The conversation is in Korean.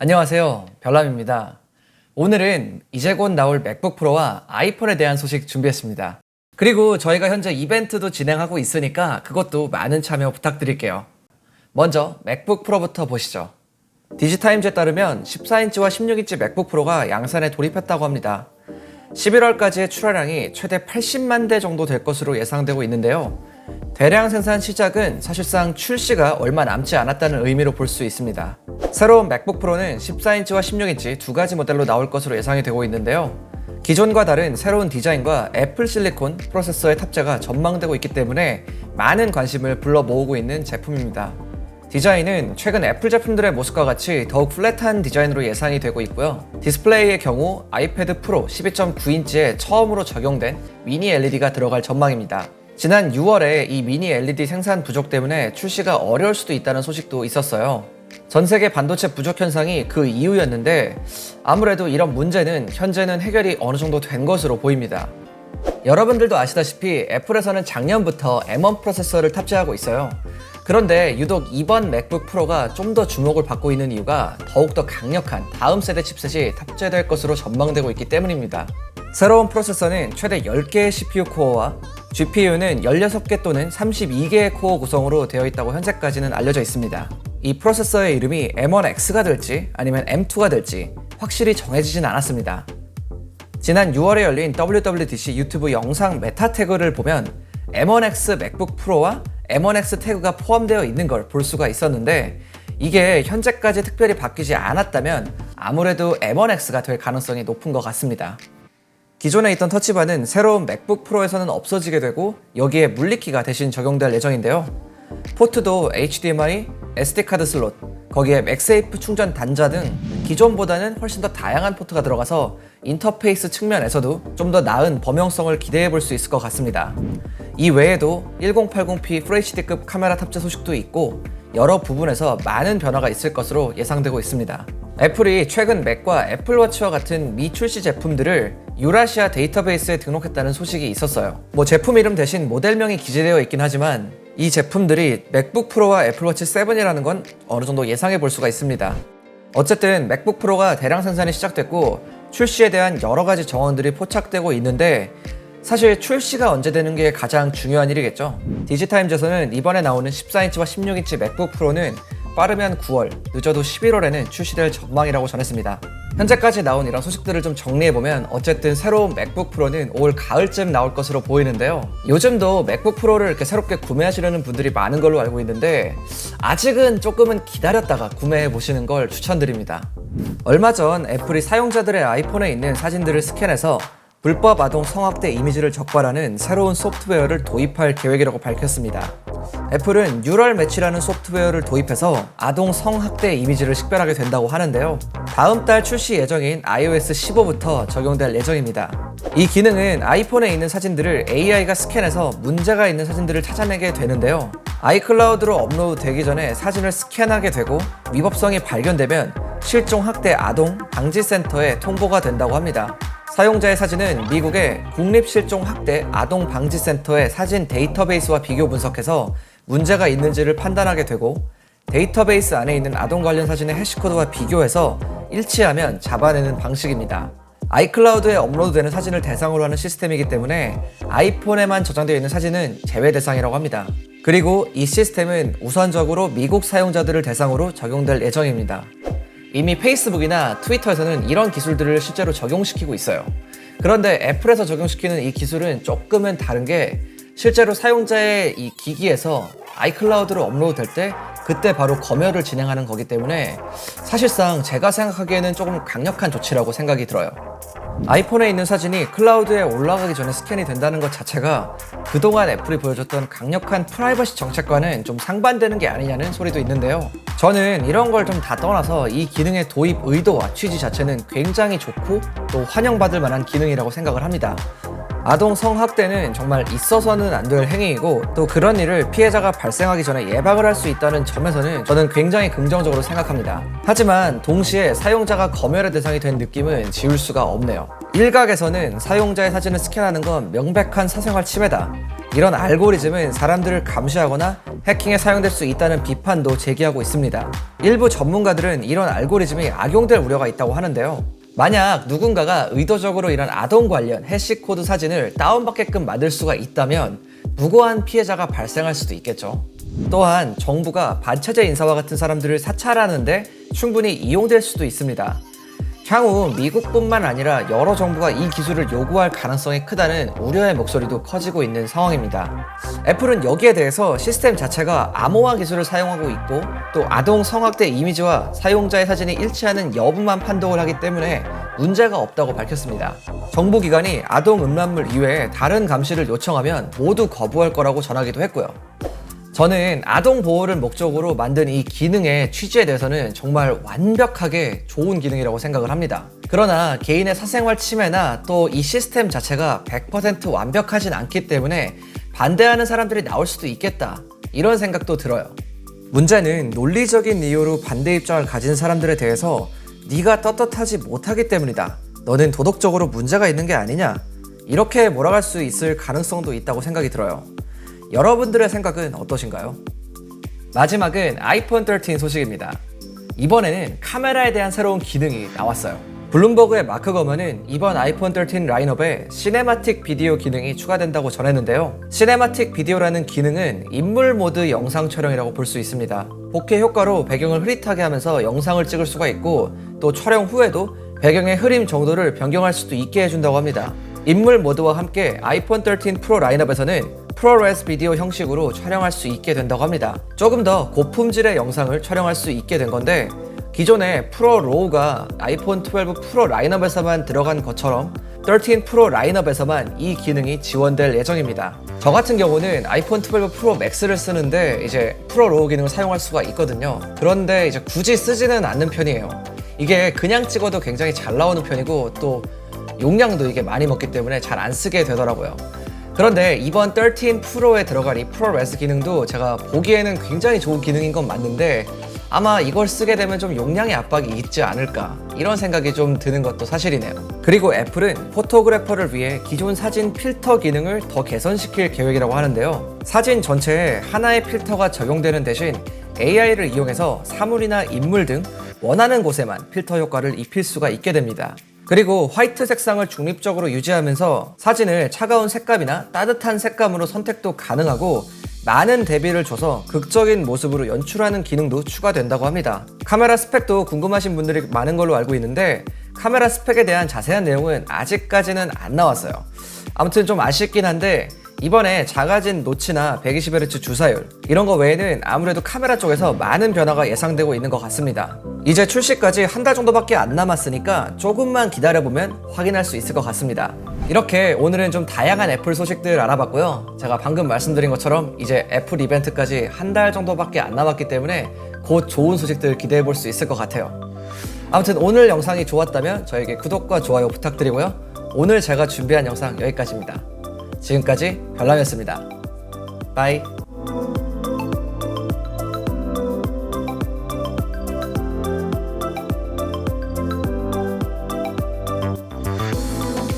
안녕하세요. 별남입니다. 오늘은 이제 곧 나올 맥북 프로와 아이폰에 대한 소식 준비했습니다. 그리고 저희가 현재 이벤트도 진행하고 있으니까 그것도 많은 참여 부탁드릴게요. 먼저 맥북 프로부터 보시죠. 디지타임즈에 따르면 14인치와 16인치 맥북 프로가 양산에 돌입했다고 합니다. 11월까지의 출하량이 최대 80만 대 정도 될 것으로 예상되고 있는데요. 대량 생산 시작은 사실상 출시가 얼마 남지 않았다는 의미로 볼 수 있습니다. 새로운 맥북 프로는 14인치와 16인치 두 가지 모델로 나올 것으로 예상이 되고 있는데요. 기존과 다른 새로운 디자인과 애플 실리콘 프로세서의 탑재가 전망되고 있기 때문에 많은 관심을 불러 모으고 있는 제품입니다. 디자인은 최근 애플 제품들의 모습과 같이 더욱 플랫한 디자인으로 예상이 되고 있고요. 디스플레이의 경우 아이패드 프로 12.9인치에 처음으로 적용된 미니 LED가 들어갈 전망입니다. 지난 6월에 이 미니 LED 생산 부족 때문에 출시가 어려울 수도 있다는 소식도 있었어요. 전 세계 반도체 부족 현상이 그 이유였는데 아무래도 이런 문제는 현재는 해결이 어느 정도 된 것으로 보입니다. 여러분들도 아시다시피 애플에서는 작년부터 M1 프로세서를 탑재하고 있어요. 그런데 유독 이번 맥북 프로가 좀 더 주목을 받고 있는 이유가 더욱더 강력한 다음 세대 칩셋이 탑재될 것으로 전망되고 있기 때문입니다. 새로운 프로세서는 최대 10개의 CPU 코어와 GPU는 16개 또는 32개의 코어 구성으로 되어 있다고 현재까지는 알려져 있습니다. 이 프로세서의 이름이 M1X가 될지 아니면 M2가 될지 확실히 정해지진 않았습니다. 지난 6월에 열린 WWDC 유튜브 영상 메타 태그를 보면 M1X 맥북 프로와 M1X 태그가 포함되어 있는 걸 볼 수가 있었는데 이게 현재까지 특별히 바뀌지 않았다면 아무래도 M1X가 될 가능성이 높은 것 같습니다. 기존에 있던 터치바는 새로운 맥북 프로에서는 없어지게 되고 여기에 물리키가 대신 적용될 예정인데요. 포트도 HDMI, SD카드 슬롯, 거기에 맥세이프 충전 단자 등 기존보다는 훨씬 더 다양한 포트가 들어가서 인터페이스 측면에서도 좀 더 나은 범용성을 기대해 볼 수 있을 것 같습니다. 이 외에도 1080p FHD급 카메라 탑재 소식도 있고 여러 부분에서 많은 변화가 있을 것으로 예상되고 있습니다. 애플이 최근 맥과 애플워치와 같은 미 출시 제품들을 유라시아 데이터베이스에 등록했다는 소식이 있었어요. 뭐 제품 이름 대신 모델명이 기재되어 있긴 하지만 이 제품들이 맥북 프로와 애플워치 7이라는 건 어느 정도 예상해 볼 수가 있습니다. 어쨌든 맥북 프로가 대량 생산이 시작됐고 출시에 대한 여러 가지 정원들이 포착되고 있는데 사실 출시가 언제 되는 게 가장 중요한 일이겠죠. 디지타임즈에서는 이번에 나오는 14인치와 16인치 맥북 프로는 빠르면 9월, 늦어도 11월에는 출시될 전망이라고 전했습니다. 현재까지 나온 이런 소식들을 좀 정리해보면 어쨌든 새로운 맥북 프로는 올 가을쯤 나올 것으로 보이는데요. 요즘도 맥북 프로를 이렇게 새롭게 구매하시려는 분들이 많은 걸로 알고 있는데 아직은 조금은 기다렸다가 구매해 보시는 걸 추천드립니다. 얼마 전 애플이 사용자들의 아이폰에 있는 사진들을 스캔해서 불법 아동 성학대 이미지를 적발하는 새로운 소프트웨어를 도입할 계획이라고 밝혔습니다. 애플은 뉴럴 매치라는 소프트웨어를 도입해서 아동 성학대 이미지를 식별하게 된다고 하는데요. 다음 달 출시 예정인 iOS 15부터 적용될 예정입니다. 이 기능은 아이폰에 있는 사진들을 AI가 스캔해서 문제가 있는 사진들을 찾아내게 되는데요. 아이클라우드로 업로드 되기 전에 사진을 스캔하게 되고 위법성이 발견되면 실종 학대 아동 방지 센터에 통보가 된다고 합니다. 사용자의 사진은 미국의 국립실종 학대 아동 방지 센터의 사진 데이터베이스와 비교 분석해서 문제가 있는지를 판단하게 되고 데이터베이스 안에 있는 아동 관련 사진의 해시코드와 비교해서 일치하면 잡아내는 방식입니다. 아이클라우드에 업로드되는 사진을 대상으로 하는 시스템이기 때문에 아이폰에만 저장되어 있는 사진은 제외 대상이라고 합니다. 그리고 이 시스템은 우선적으로 미국 사용자들을 대상으로 적용될 예정입니다. 이미 페이스북이나 트위터에서는 이런 기술들을 실제로 적용시키고 있어요. 그런데 애플에서 적용시키는 이 기술은 조금은 다른 게 실제로 사용자의 이 기기에서 아이클라우드로 업로드 될 때 그때 바로 검열을 진행하는 거기 때문에 사실상 제가 생각하기에는 조금 강력한 조치라고 생각이 들어요. 아이폰에 있는 사진이 클라우드에 올라가기 전에 스캔이 된다는 것 자체가 그동안 애플이 보여줬던 강력한 프라이버시 정책과는 좀 상반되는 게 아니냐는 소리도 있는데요. 저는 이런 걸 좀 다 떠나서 이 기능의 도입 의도와 취지 자체는 굉장히 좋고 또 환영받을 만한 기능이라고 생각을 합니다. 아동 성학대는 정말 있어서는 안 될 행위이고 또 그런 일을 피해자가 발생하기 전에 예방을 할 수 있다는 점에서는 저는 굉장히 긍정적으로 생각합니다. 하지만 동시에 사용자가 검열의 대상이 된 느낌은 지울 수가 없네요. 일각에서는 사용자의 사진을 스캔하는 건 명백한 사생활 침해다. 이런 알고리즘은 사람들을 감시하거나 해킹에 사용될 수 있다는 비판도 제기하고 있습니다. 일부 전문가들은 이런 알고리즘이 악용될 우려가 있다고 하는데요. 만약 누군가가 의도적으로 이런 아동 관련 해시코드 사진을 다운받게끔 만들 수가 있다면 무고한 피해자가 발생할 수도 있겠죠. 또한 정부가 반체제 인사와 같은 사람들을 사찰하는데 충분히 이용될 수도 있습니다. 향후 미국뿐만 아니라 여러 정부가 이 기술을 요구할 가능성이 크다는 우려의 목소리도 커지고 있는 상황입니다. 애플은 여기에 대해서 시스템 자체가 암호화 기술을 사용하고 있고 또 아동 성학대 이미지와 사용자의 사진이 일치하는 여부만 판독을 하기 때문에 문제가 없다고 밝혔습니다. 정부기관이 아동 음란물 이외에 다른 감시를 요청하면 모두 거부할 거라고 전하기도 했고요. 저는 아동 보호를 목적으로 만든 이 기능의 취지에 대해서는 정말 완벽하게 좋은 기능이라고 생각을 합니다. 그러나 개인의 사생활 침해나 또 이 시스템 자체가 100% 완벽하진 않기 때문에 반대하는 사람들이 나올 수도 있겠다. 이런 생각도 들어요. 문제는 논리적인 이유로 반대 입장을 가진 사람들에 대해서 네가 떳떳하지 못하기 때문이다. 너는 도덕적으로 문제가 있는 게 아니냐. 이렇게 몰아갈 수 있을 가능성도 있다고 생각이 들어요. 여러분들의 생각은 어떠신가요? 마지막은 아이폰 13 소식입니다. 이번에는 카메라에 대한 새로운 기능이 나왔어요. 블룸버그의 마크 거먼은 이번 아이폰 13 라인업에 시네마틱 비디오 기능이 추가된다고 전했는데요. 시네마틱 비디오라는 기능은 인물 모드 영상 촬영이라고 볼 수 있습니다. 4K 효과로 배경을 흐릿하게 하면서 영상을 찍을 수가 있고 또 촬영 후에도 배경의 흐림 정도를 변경할 수도 있게 해준다고 합니다. 인물 모드와 함께 아이폰 13 프로 라인업에서는 프로레스 비디오 형식으로 촬영할 수 있게 된다고 합니다. 조금 더 고품질의 영상을 촬영할 수 있게 된 건데 기존의 프로 로우가 아이폰 12 프로 라인업에서만 들어간 것처럼 13 프로 라인업에서만 이 기능이 지원될 예정입니다. 저 같은 경우는 아이폰 12 프로 맥스를 쓰는데 이제 프로 로우 기능을 사용할 수가 있거든요. 그런데 이제 굳이 쓰지는 않는 편이에요. 이게 그냥 찍어도 굉장히 잘 나오는 편이고 또 용량도 이게 많이 먹기 때문에 잘 안 쓰게 되더라고요. 그런데 이번 13 프로에 들어갈 이 프로 레스 기능도 제가 보기에는 굉장히 좋은 기능인 건 맞는데 아마 이걸 쓰게 되면 좀 용량의 압박이 있지 않을까 이런 생각이 좀 드는 것도 사실이네요. 그리고 애플은 포토그래퍼를 위해 기존 사진 필터 기능을 더 개선시킬 계획이라고 하는데요. 사진 전체에 하나의 필터가 적용되는 대신 AI를 이용해서 사물이나 인물 등 원하는 곳에만 필터 효과를 입힐 수가 있게 됩니다. 그리고 화이트 색상을 중립적으로 유지하면서 사진을 차가운 색감이나 따뜻한 색감으로 선택도 가능하고 많은 대비를 줘서 극적인 모습으로 연출하는 기능도 추가된다고 합니다. 카메라 스펙도 궁금하신 분들이 많은 걸로 알고 있는데 카메라 스펙에 대한 자세한 내용은 아직까지는 안 나왔어요. 아무튼 좀 아쉽긴 한데 이번에 작아진 노치나 120Hz 주사율 이런 거 외에는 아무래도 카메라 쪽에서 많은 변화가 예상되고 있는 것 같습니다. 이제 출시까지 한 달 정도밖에 안 남았으니까 조금만 기다려보면 확인할 수 있을 것 같습니다. 이렇게 오늘은 좀 다양한 애플 소식들 알아봤고요. 제가 방금 말씀드린 것처럼 이제 애플 이벤트까지 한 달 정도밖에 안 남았기 때문에 곧 좋은 소식들 기대해 볼 수 있을 것 같아요. 아무튼 오늘 영상이 좋았다면 저에게 구독과 좋아요 부탁드리고요. 오늘 제가 준비한 영상 여기까지입니다. 지금까지 별남이었습니다. 바이.